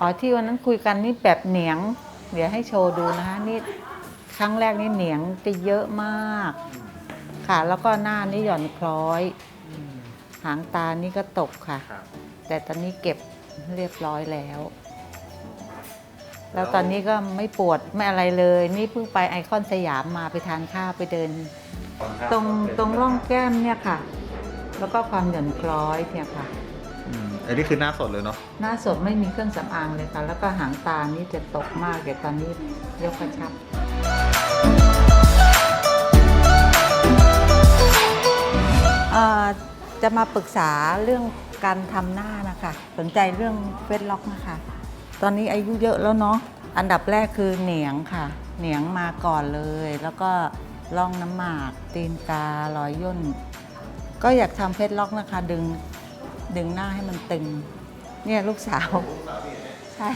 อ๋อที่วันนั้นคุยกันนี่แบบเหนียง เดี๋ยวให้โชว์ดูนะคะนี่ครั้งแรกนี่เหนียงจะเยอะมาก ค่ะ แล้วก็หน้านี่หย่อนคล้อย หางตานี่ก็ตกค่ะ ครับแต่ตอนนี้เก็บเรียบร้อยแล้ว แล้วตอนนี้ก็ไม่ปวดไม่อะไรเลย นี่เพิ่งไปไอคอนสยามมาไปทานข้าวไปเดิน ตรงตรงร่องแก้มเนี่ยค่ะ แล้วก็ความหย่อนคล้อยเนี่ยค่ะ อืมอันนี้คือหน้าสดเลยเนาะหน้าสดไม่มีเครื่องสำอางเลยค่ะ แล้วก็หางตานี่จะตกมากแต่ตอนนี้ยกกระชับ เอ่อจะมาปรึกษาเรื่องการทำหน้านะคะ สนใจเรื่องเฟซล็อกนะคะ ตอนนี้อายุเยอะแล้วเนาะอันดับแรกคือเหนียงค่ะ เหนียงมาก่อนเลย แล้วก็ล่องน้ำหมาก ตีนการอยย่น ก็อยากทำเฟซล็อกนะคะ ดึง ดึงหน้าให้มันตึง เนี่ยลูกสาวใช่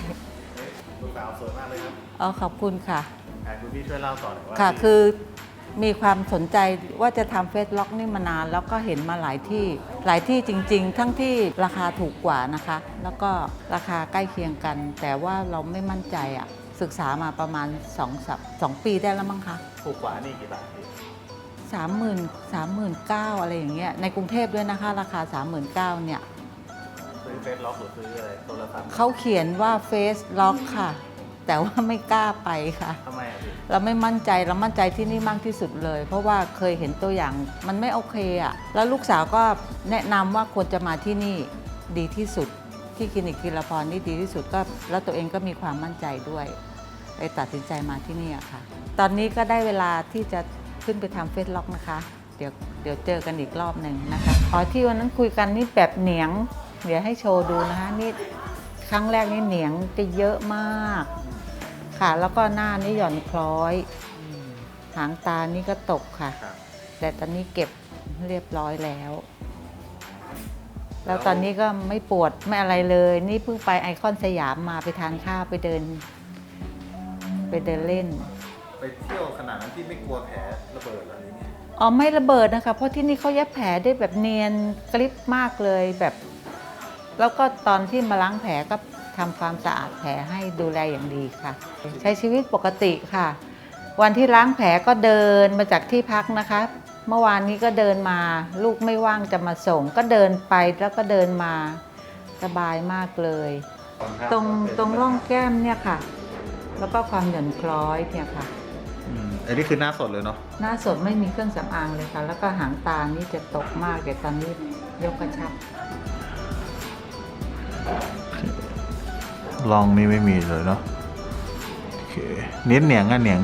ลูกสาวสวยมากเลยครับเอาขอบคุณค่ะ อะคุณพี่ช่วยเล่าต่อหน่อยว่าค่ะ ที่คือมีความสนใจว่าจะทำเฟซล็อกนี่มานาน แล้วก็เห็นมาหลายที่ หลายที่จริง ๆ ทั้งที่ราคาถูกกว่านะคะ แล้วก็ราคาใกล้เคียงกัน แต่ว่าเราไม่มั่นใจอะศึกษามาประมาณ2สัปสองปีได้แล้วมั้งคะ ถูกกว่านี่กี่บาทพี่ สามหมื่นสามหมื่นเก้าอะไรอย่างเงี้ยในกรุงเทพด้วยนะคะ ราคา 3 9 0 0 0เนี่ยซื้อเฟซล็อกหรือซื้ออะไรโทรศัพท์เขาเขียนว่าเฟซล็อกค่ะ แต่ว่าไม่กล้าไปค่ะ ทำไมอะพี่เราไม่มั่นใจเรามั่นใจที่นี่มากที่สุดเลย เพราะว่าเคยเห็นตัวอย่างมันไม่โอเคอะแล้วลูกสาวก็แนะนำว่าควรจะมาที่นี่ดีที่สุด ที่คลินิกกีรพรนี่ดีที่สุดก็ แล้วตัวเองก็มีความมั่นใจด้วยเลยตัดสินใจมาที่นี่อะค่ะ ตอนนี้ก็ได้เวลาที่จะ ขึ้นไปทำเฟซล็อกนะคะ เดี๋ยวเดี๋ยวเจอกันอีกรอบหนึ่งนะคะอ๋อที่วันนั้นคุยกันนี่แบบเหนียง เดี๋ยวให้โชว์ดูนะคะนี่ครั้งแรกนี่เหนียงจะเยอะมาก ค่ะแล้วก็หน้านี่หย่อนคล้อย หางตานี่ก็ตกค่ะ ครับ แต่ตอนนี้เก็บเรียบร้อยแล้ว แล้วตอนนี้ก็ไม่ปวดไม่อะไรเลย นี่เพิ่งไปไอคอนสยามมาไปทานข้าวไปเดิน ไปเดินเล่น ไปเที่ยวขนาดนั้นที่ไม่กลัวแผลระเบิดอะไรอย่างเงี้ยอ๋อไม่ระเบิดนะคะ เพราะที่นี่เขาเย็บแผลได้แบบเนียนกริบมากเลยแบบ แล้วก็ตอนที่มาล้างแผลก็ทำความสะอาดแผลให้ดูแลอย่างดีค่ะ ใช้ชีวิตปกติค่ะ วันที่ล้างแผลก็เดินมาจากที่พักนะคะ เมื่อวานนี้ก็เดินมา ลูกไม่ว่างจะมาส่ง ก็เดินไปแล้วก็เดินมาสบายมากเลย ตรงตรงร่องแก้มเนี่ยค่ะ แล้วก็ความหย่อนคล้อยเนี่ยค่ะ อืมอันนี้คือหน้าสดเลยเนาะหน้าสดไม่มีเครื่องสำอางเลยค่ะ แล้วก็หางตานี่จะตกมากแต่ตอนนี้ยกกระชับ ลองนี่ไม่มีเลยเนาะโอเคเน้นเหนียงอะเหนียง